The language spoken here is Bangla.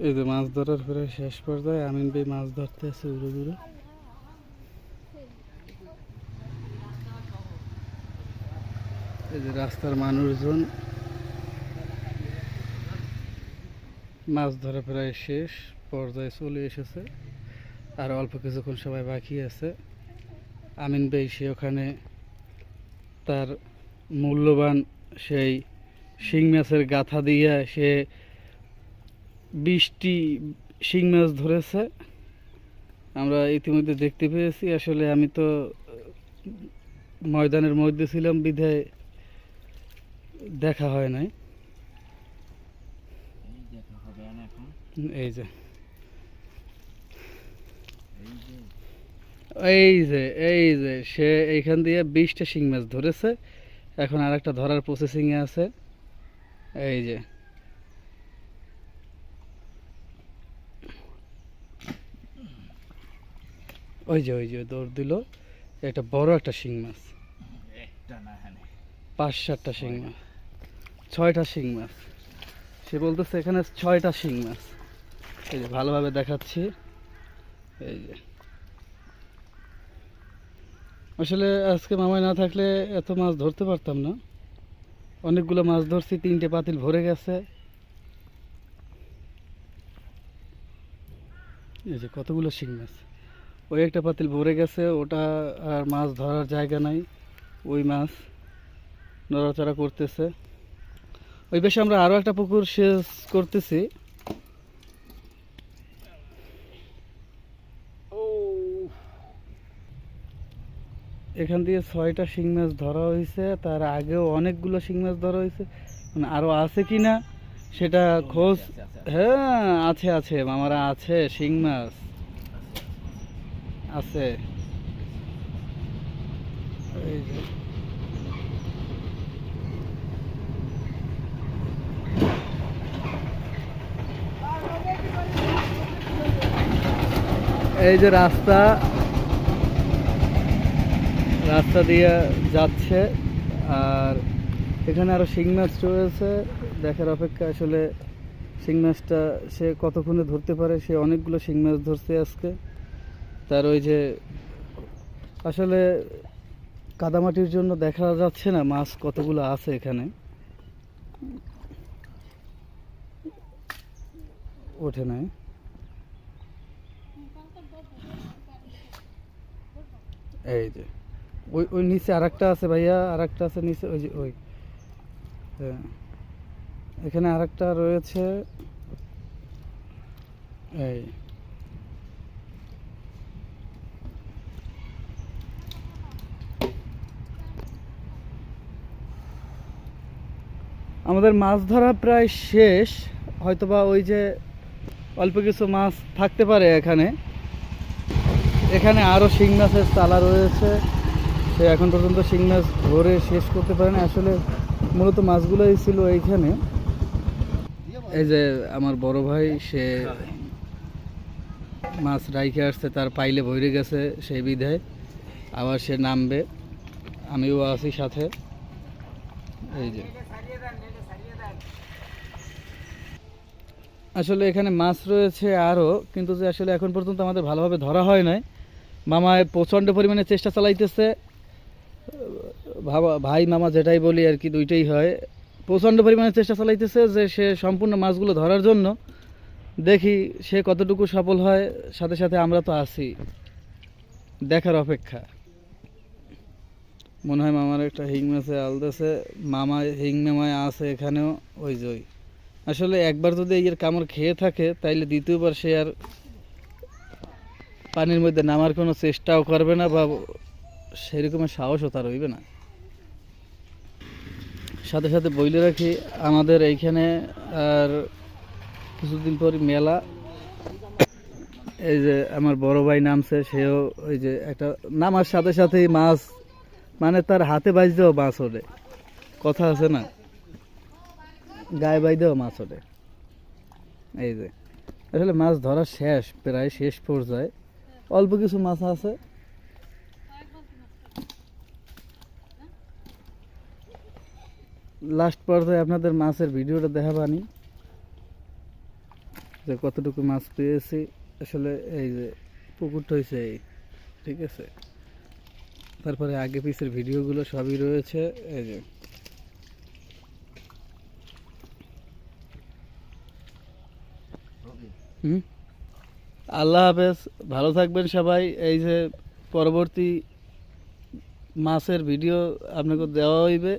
এই যে মাছ ধরার পরে শেষ পর্যায়ে আমিন ভাই মাছ ধরতে আছে উড়ে দূরে। এই যে রাস্তার মানুষজন মাছ ধরা প্রায় শেষ পর্যায়ে চলে এসেছে। আর অল্প কিছুক্ষণ সবাই বাকি আছে। আমিন ভাই সে ওখানে তার মূল্যবান সেই শিং মাছের গাথা দিয়ে সে বিশটি শিং মাছ ধরেছে। আমরা ইতিমধ্যে দেখতে পেয়েছি। আসলে আমি তো ময়দানের মধ্যে ছিলাম বিধায় দেখা হয় নাই। এই যে। এই যে এই যে সে এইখান দিয়ে বিশটা শিং মাছ ধরেছে। এখন আর একটা ধরার প্রসেসিংয়ে আছে। এই যে। ওই যে ওই যে দৌড় দিল। এটা বড় একটা শিং মাছ। পাঁচ সাতটা শিং মাছ। ছয়টা শিং মাছ। সে বলতেছে এখানে ছয়টা শিং মাছ। এই যে ভালোভাবে দেখাচ্ছি। এই যে। আসলে আজকে মামায় না থাকলে এত মাছ ধরতে পারতাম না। অনেকগুলো মাছ ধরছি তিনটে পাতিল ভরে গেছে। এই যে কতগুলো শিং মাছ। ওই একটা পাতিল ভরে গেছে ওটা আর মাছ ধরার জায়গা নাই ওই মাছ নড়াচড়া করতেছে। ওই বেশে আমরা আরও একটা পুকুর সেচ করতেছি। এখান দিয়ে ছয়টা শিং মাছ ধরা হয়েছে তার আগেও অনেকগুলো শিং মাছ ধরা হয়েছে। মানে আরও আছে কি না সেটা খোঁজ হ্যাঁ আছে আছে মামারা আছে শিং মাছ। আছে। এই যে। রাস্তা রাস্তা দিয়ে যাচ্ছে, আর এখানে আরও শিং মাছ রয়েছে। দেখার অপেক্ষা আসলে শিং মাছটা সে কতক্ষণে ধরতে পারে? সে অনেকগুলো শিং মাছ ধরছে আজকে। তার ওই যে, আসলে কাদামাটির জন্য দেখা যাচ্ছে না মাছ কতগুলো আছে এখানে। ওঠে নাই। এই যে, ওই ওই নিচে আরেকটা আছে ভাইয়া, আরেকটা আছে নিচে, ওই যে, ওই। হ্যাঁ এখানে আরেকটা রয়েছে। এই। আমাদের মাছ ধরা প্রায় শেষ। হয়তোবা ওই যে অল্প কিছু মাছ থাকতে পারে এখানে। এখানে আরও শিং মাছের চালা রয়েছে। সে এখন পর্যন্ত শিং মাছ ধরে শেষ করতে পারে না আসলে মূলত মাছগুলোই ছিল এইখানে। এই যে আমার বড় ভাই, সে মাছ রাইখে আসছে, তার পাইলে ভরে গেছে সেই বিধায়। আবার সে নামবে। আমিও আছি সাথে। এই যে। আসলে এখানে মাছ রয়েছে আরও, কিন্তু যে আসলে এখন পর্যন্ত আমাদের ভালোভাবে ধরা হয় নাই। মামায় প্রচণ্ড পরিমাণে চেষ্টা চালাইতেছে। ভাই, মামা যেটাই বলি আর কি, দুইটাই হয়। প্রচণ্ড পরিমাণে চেষ্টা চালাইতেছে যে সে সম্পূর্ণ মাছগুলো ধরার জন্য। দেখি সে কতটুকু সফল হয়, সাথে সাথে আমরা তো আছি। দেখার অপেক্ষা। মনে হয় মামার একটা হিং মাছে আলদেছে মামা হিং মামায় আছে এখানেও, ওই যে ওই। আসলে একবার যদি এর কামড় খেয়ে থাকে, তাইলে দ্বিতীয়বার সে আর পানির মধ্যে নামার কোনো চেষ্টাও করবে না বা সেরকমের সাহসও তার হইবে না। সাথে সাথে বইলে রাখি, আমাদের এইখানে আর কিছুদিন পর মেলা। এই যে আমার বড় ভাই নামছে, সেও ওই যে একটা নামার সাথে সাথেই মাছ মানে তার হাতে বাজতেও মাছ ওঠে। কথা আছে না? গায়ে বাইদেও মাছ ওঠে। এই যে, আসলে মাছ ধরা শেষ, প্রায় শেষ পর্যায়ে। অল্প কিছু মাছ আছে। লাস্ট পর্যায়ে আপনাদের মাছের ভিডিওটা দেখাবানি। যে কতটুকু মাছ পেয়েছি। আসলে এই যে পুকুরটা হয়েছে এই, ঠিক আছে? তারপরে আগে পিছের ভিডিওগুলো সবই রয়েছে। এই যে হুম? আল্লাহ হাফেজ ভালো থাকবেন সবাই। এই যে পরবর্তী মাছের ভিডিও আপনাকে দেওয়া হইবে।